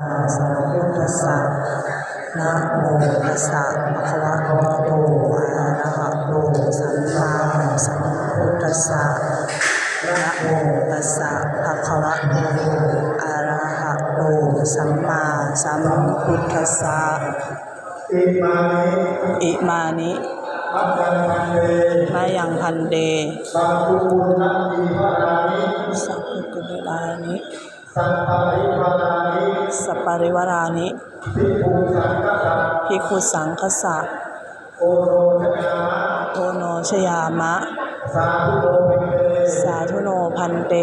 สัมพุทธัสสะนะโมตัสสะภะคะวะโตอะระหะโตสัมมาสัมพุทธัสสะนะโมตัสสะภะคะวะโตอะระหะโตสัมมาสัมพุทธัสสะอิมานิอิมานิมายังพันเดสังคุปุณณจีวรานิสัพพุกุลานิสังปริวา สปปริวารานิพิคุสังคสะโอโนชยามะ สาธุโนพันเต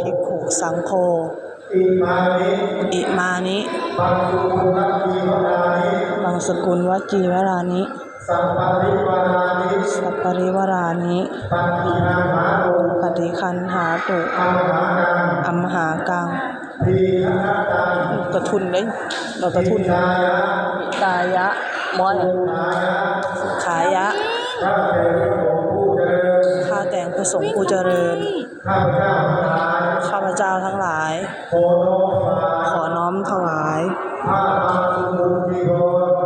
พิคุสังโค อิมานิอิมานิปังสุปุณณจีวรานิบางสกุลวจีวรานิ สังปริวารานิสัปปริวารานิปัญญินาหาโตปฏิคันหาตุอัมหานังอัมหากังทีฆะตังกระทุนเลยเรากระทุนกายะกายะมอนกายะขายะข้าแต่พระองค์ผู้เจริญข้าแต่งพระสงฆ์ผู้เจริญ ข้าพเจ้าทั้งหลาย ข้าพเจ้าทั้งหลายโขโนมาขอน้อมถวายผ้าปังสุมุจีโร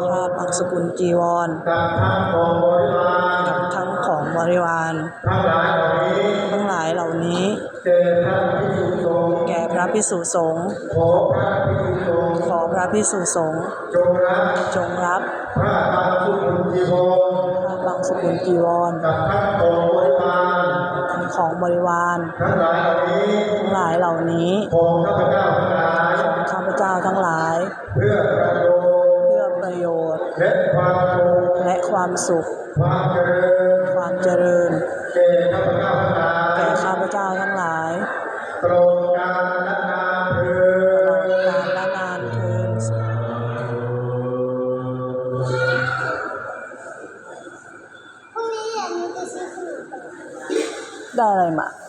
ข้าปักสกุลจีวรกับทั้งของบริวารกับทั้งของบริวารทั้งหลายเหล่านี้ทั้งหลายเหล่านี้เจอท่านพิสุสงฆ์แก่พระพิสุสงฆ์ขอพระพิสุสงฆ์ขอพระพิสุสงฆ์จงรับจงรับผ้าปังสุมุจีโรข้าปักสกุลจีวรกับทั้งของบริวารทั้ง ของบริวารทั้งหลายเหล่านี้ทั้งหลายเหล่านี้ของข้าพเจ้าทั้งหลายของข้าพเจ้าทั้งหลาย เพื่อประโยชน์เพื่อประโยชน์ และความสุขและความสุข ความเจริญความเจริญแก่ข้าพเจ้าทั้งหลายแก่ข้าพเจ้าทั้งหลายตลอดกาลและนานเถิตลอดดกาลและนานเทินพรุ่งนี้อะหนูจะซื้อขนม ไ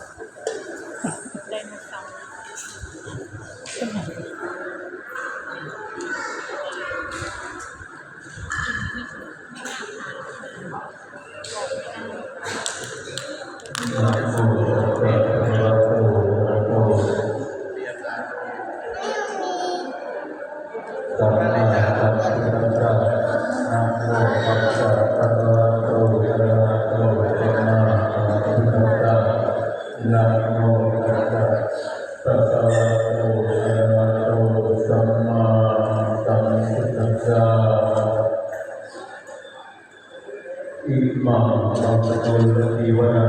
ทิวนา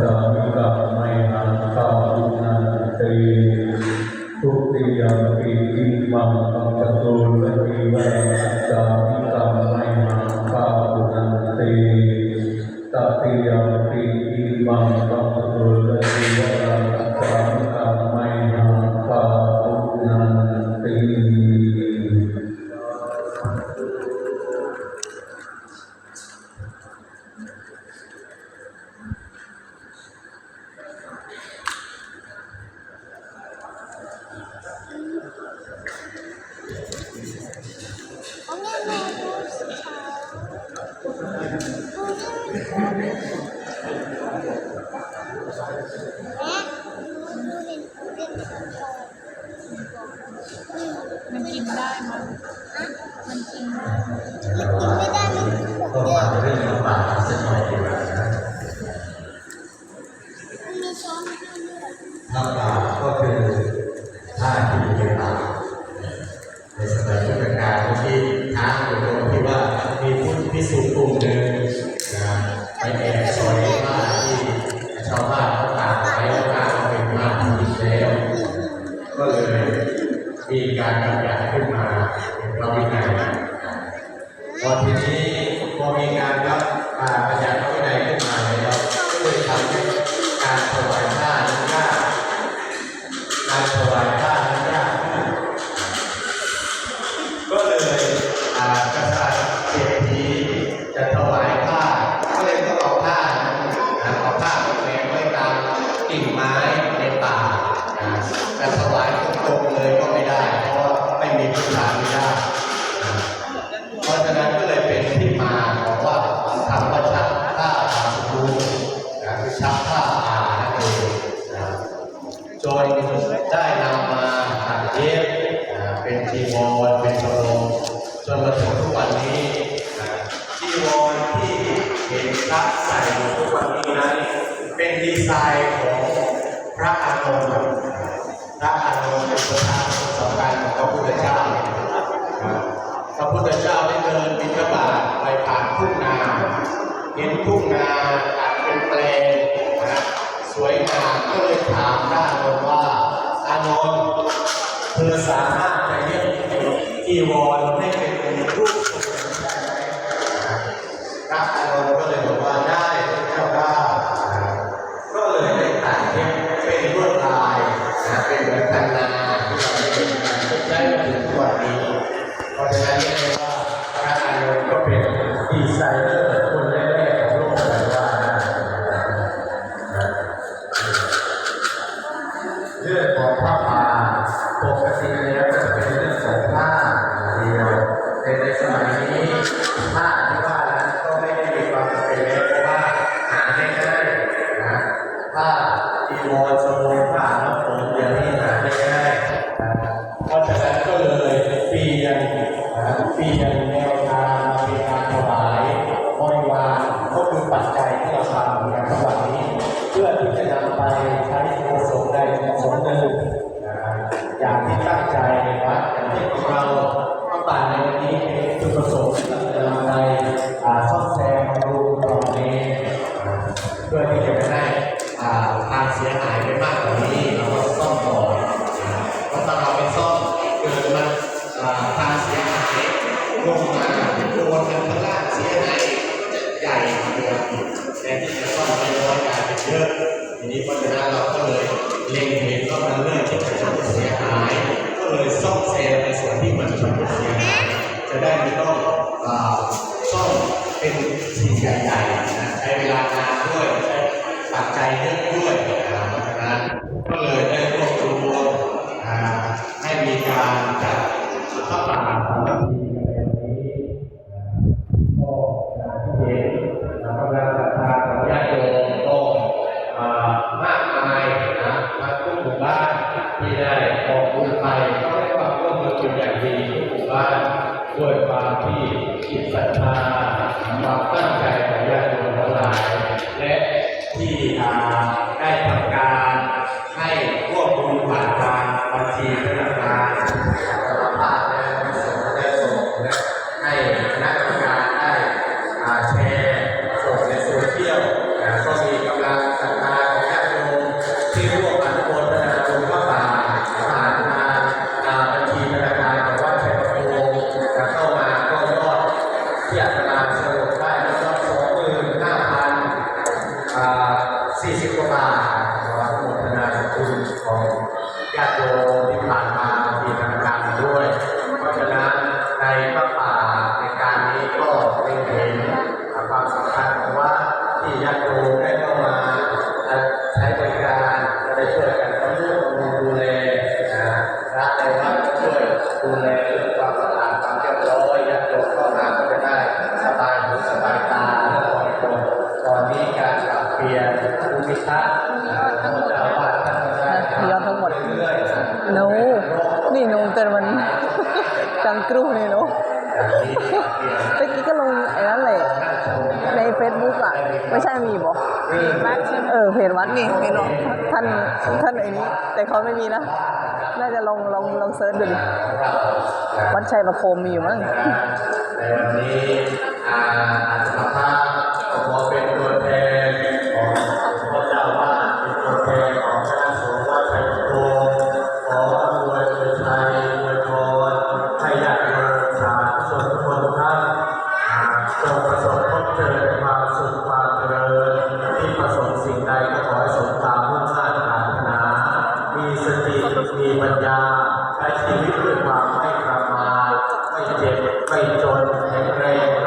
จามิกะไมหังคาอุนันติทุติยมปีอิมังสัมปตุลปี การบัญญัติขึ้นมาเราวินัยพอทีนี้พอมีการรับอ่าบัญญัติพระวินัยขึ้นมาแล้วก็เลยทำให้การถวายผ้านั้นยาการถวาย ของพระอานนท์พระอานนท์เป็นประธานสำคัญของพระพุทธเจ้าพระพุทธเจ้าได้เดินบิณฑบาตไปผ่านทุ่งนา เห็นทุ่งนาอันเป็นแปลงสวยงามก็เลยถามพระอานนท์ว่าอานนท์เธอสามารถจะเรียกจีวอนให้เป็น Gracias. Chicago. เออเพจวัดนี่เพจท่านท่านไอ้นี้ แต่เขาไม่มีนะ น่าจะลองลองลองเซิร์ชดูดิวัดชัยประโคมมีอยู่มั้งวันนี้อา มีปัญญาใช้ชีวิตด้วยความไม่ประมาทไม่เจ็บไม่จนแข็งแรง